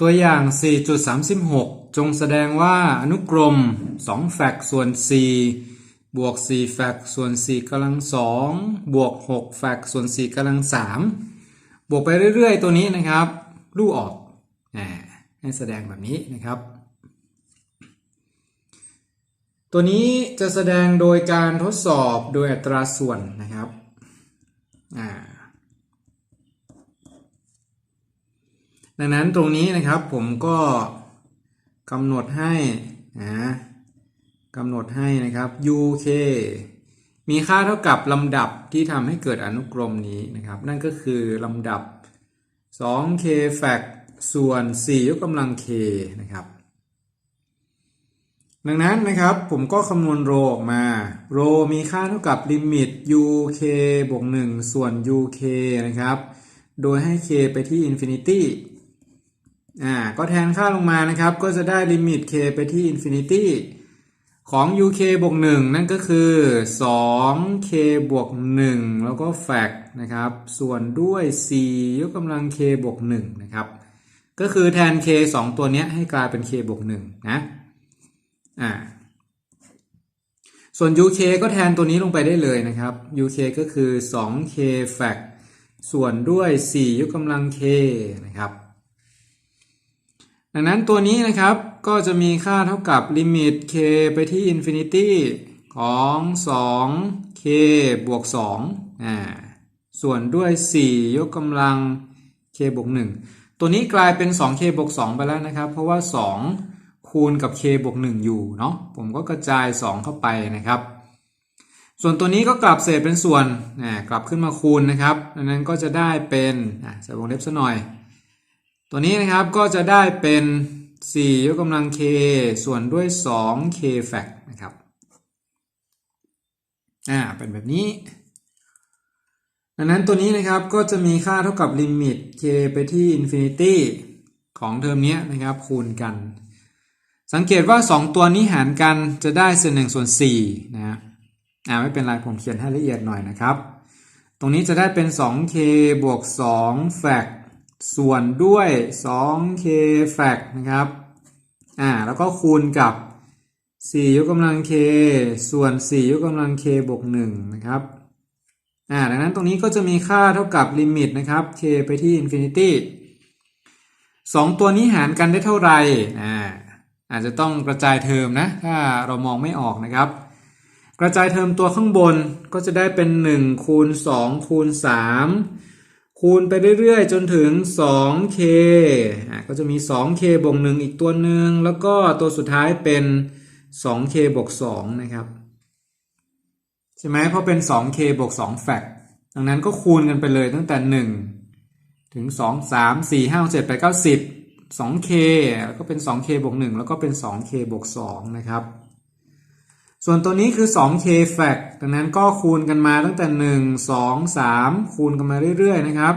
ตัวอย่าง 4.36 จงแสดงว่าอนุกรม 2 แฟกส่วน 4 บวก 4 แฟกส่วน 4กำลัง 2 บวก 6 แฟกส่วน 4กำลัง 3 บวกไปเรื่อย ๆ ตัวนี้นะครับ รูออกอ่าให้แสดงแบบนี้นะครับ ตัวนี้จะแสดงโดยการทดสอบโดยอัตราส่วนนะครับอ่า ดังนั้นตรงนี้นะครับผมก็กำหนดให้นะกำหนดให้นะครับ UK มีค่าเท่ากับลำดับที่ทำให้เกิดอนุกรมนี้นะครับ นั่นก็คือลำดับ 2k แฟกส่วน 4 ยกกำลัง k นะครับ ดังนั้นนะครับผมก็คำนวณโรออกมา โรมีค่าเท่ากับลิมิต uk บวก 1 ส่วน uk นะครับ โดยให้ k ไปที่ infinity อ่าก็แทนค่าลงมานะครับ ก็จะได้ลิมิต k ไปที่ infinity ของ uk บวก1นั่นก็คือ 2k บวก1แล้วก็แฟกนะครับ ส่วนด้วย4ยกกำลัง k บวก1นะครับ ก็คือแทน k 2 ตัวนี้ให้กลายเป็น k บวก1นะอ่าส่วน uk ก็แทนตัวนี้ลงไปได้เลยนะครับ uk ก็คือ 2k แฟกส่วนด้วย 4 ยกกำลัง k นะครับ ดังนั้นตัวนี้นะครับก็จะมีค่าเท่ากับลิมิต k ไปที่ infinity ของ 2k บวก2อ่าส่วนด้วย 4 ยกกำลัง k บวก1ตัวนี้กลายเป็น 2k บวก2ไปแล้วนะครับ เพราะว่า 2 คูณกับ k บวก1อยู่เนาะผมก็กระจาย 2 เข้าไปนะครับ ส่วนตัวนี้ก็กลับเศษเป็นส่วนกลับขึ้นมาคูณนะครับดังนั้นก็จะได้เป็นใส่วงเล็บซะหน่อย ตัวนี้นะครับก็จะได้เป็น 4 ยกกำลัง k ส่วนด้วย 2k แฟกนะครับ อ่า เป็นแบบนี้ ดังนั้นตัวนี้นะครับก็จะมีค่าเท่ากับลิมิต k ไปที่ infinity ของเทอมนี้นะครับคูณกัน สังเกตว่า 2 ตัวนี้หารกันจะได้เศษ1ส่วน4นะอ่าไม่เป็นไรผมเขียนให้ละเอียดหน่อยนะครับ ตรงนี้จะได้เป็น 2k บวก2แฟก ส่วนด้วย 2k แฟกนะครับ อ่า แล้วก็คูณกับ 4 ยกกำลัง k ส่วน 4 ยกกำลัง k บวก 1 นะครับ อ่า ดังนั้นตรงนี้ก็จะมีค่าเท่ากับลิมิตนะครับ k ไปที่ infinity สองตัวนี้หารกันได้เท่าไหร่ อ่า อาจจะต้องกระจายเทอมนะ ถ้าเรามองไม่ออกนะครับ กระจายเทอมตัวข้างบนก็จะได้เป็น 1 คูณ 2 คูณ 3 คูณไปเรื่อยๆ จนถึง 2k อะก็จะมี 2k บวก1อีกตัวหนึ่ง แล้วก็ตัวสุดท้ายเป็น 2k บวก2นะครับ ใช่ไหมเพราะเป็น 2k บวก2แฟกดังนั้นก็คูณกันไปเลยตั้งแต่ 1 ถึง 2 3 4 5 7 8 9 10 2k แล้วก็เป็น 2k บวก1แล้วก็เป็น 2k บวก2นะครับ ส่วนตัวนี้คือ 2k แฟกดังนั้นก็คูณกันมาตั้งแต่ 1 2 3 คูณกันมาเรื่อย ๆ นะครับ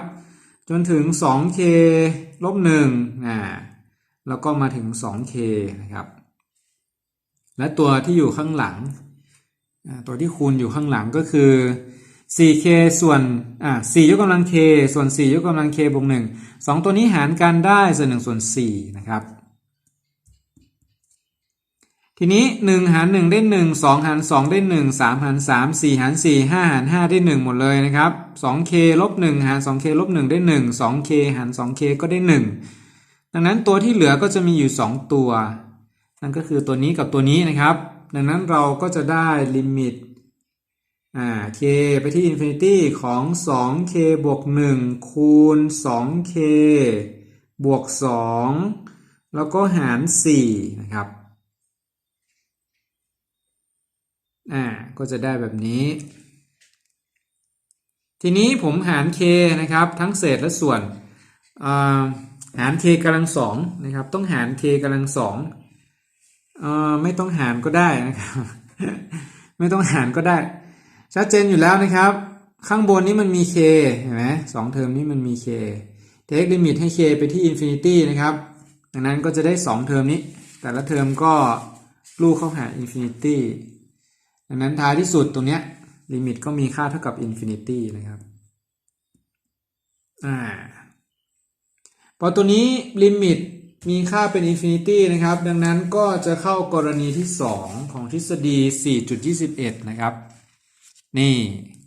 จนถึง 2k ลบ1อ่าแล้วก็มาถึง 2k นะครับ และตัวที่อยู่ข้างหลัง ตัวที่คูณอยู่ข้างหลังก็คือ 4k ส่วนอ่า4ยกกำลัง k ส่วน 4 ยกกำลัง k บวก1 2 ตัวนี้หารกันได้ส่วน1ส่วน4นะครับ ทีนี้ 1 หาร 1 ได้ 1 2 หาร 2 ได้ 1 3 หาร 3 4 หาร 4 5 หาร 5 ได้ 1 หมดเลยนะครับ 2k ลบ 1 หาร 2k ลบ 1 ได้ 1 2k หาร 2k ก็ได้ 1 ดังนั้นตัวที่เหลือก็จะมีอยู่ 2 ตัว นั่นก็คือตัวนี้กับตัวนี้นะครับ ดังนั้นเราก็จะได้ลิมิตอ่า k ไปที่ infinity ของ 2k บวก 1 คูณ 2k บวก 2 แล้วก็หาร 4 นะครับ อ่าก็จะได้แบบนี้ ทีนี้ผมหาร k นะครับ ทั้งเศษและส่วนาหาร k กำลังสองนะครับ ต้องหาร k กำลังสองอไม่ต้องหารก็ได้นะครับ ไม่ต้องหารก็ได้ ชัดเจนอยู่แล้วนะครับ ข้างบนนี้มันมี k เห็นไหมสองเทอมนี้มันมี k เทคลิมิตให้ k ไปที่ infinity นะครับดังนั้นก็จะได้ 2 เทอมนี้ แต่ละเทอมก็ลูกเข้าหา infinity ดังนั้นท้ายที่สุดตรงเนี้ยลิมิตก็มีค่าเท่ากับ infinity นะครับอ่าพอตัวนี้ลิมิตมีค่าเป็นอินฟินิตี้นะครับ ดังนั้นก็จะเข้ากรณีที่ 2 ของทฤษฎี 4.21 นะครับ นี่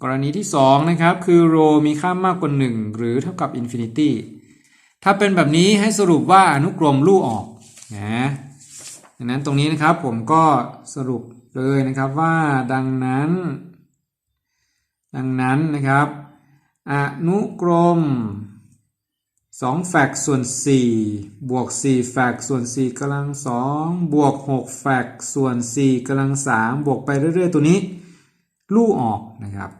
กรณีที่ 2 นะครับ คือโรมีค่ามากกว่า 1 หรือเท่ากับอินฟินิตี้ถ้าเป็นแบบนี้ให้สรุปว่าอนุกรมลู่ออกนะดังนั้นตรงนี้นะครับผมก็สรุป เลยนะครับว่าดังนั้น ดังนั้นนะครับอนุกรม2แฟกส่วน4บวก4แฟกส่วน4กำลัง2บวก6แฟกส่วน4กำลัง3บวกไปเรื่อย ๆ ตัวนี้ ลู่ออกนะครับ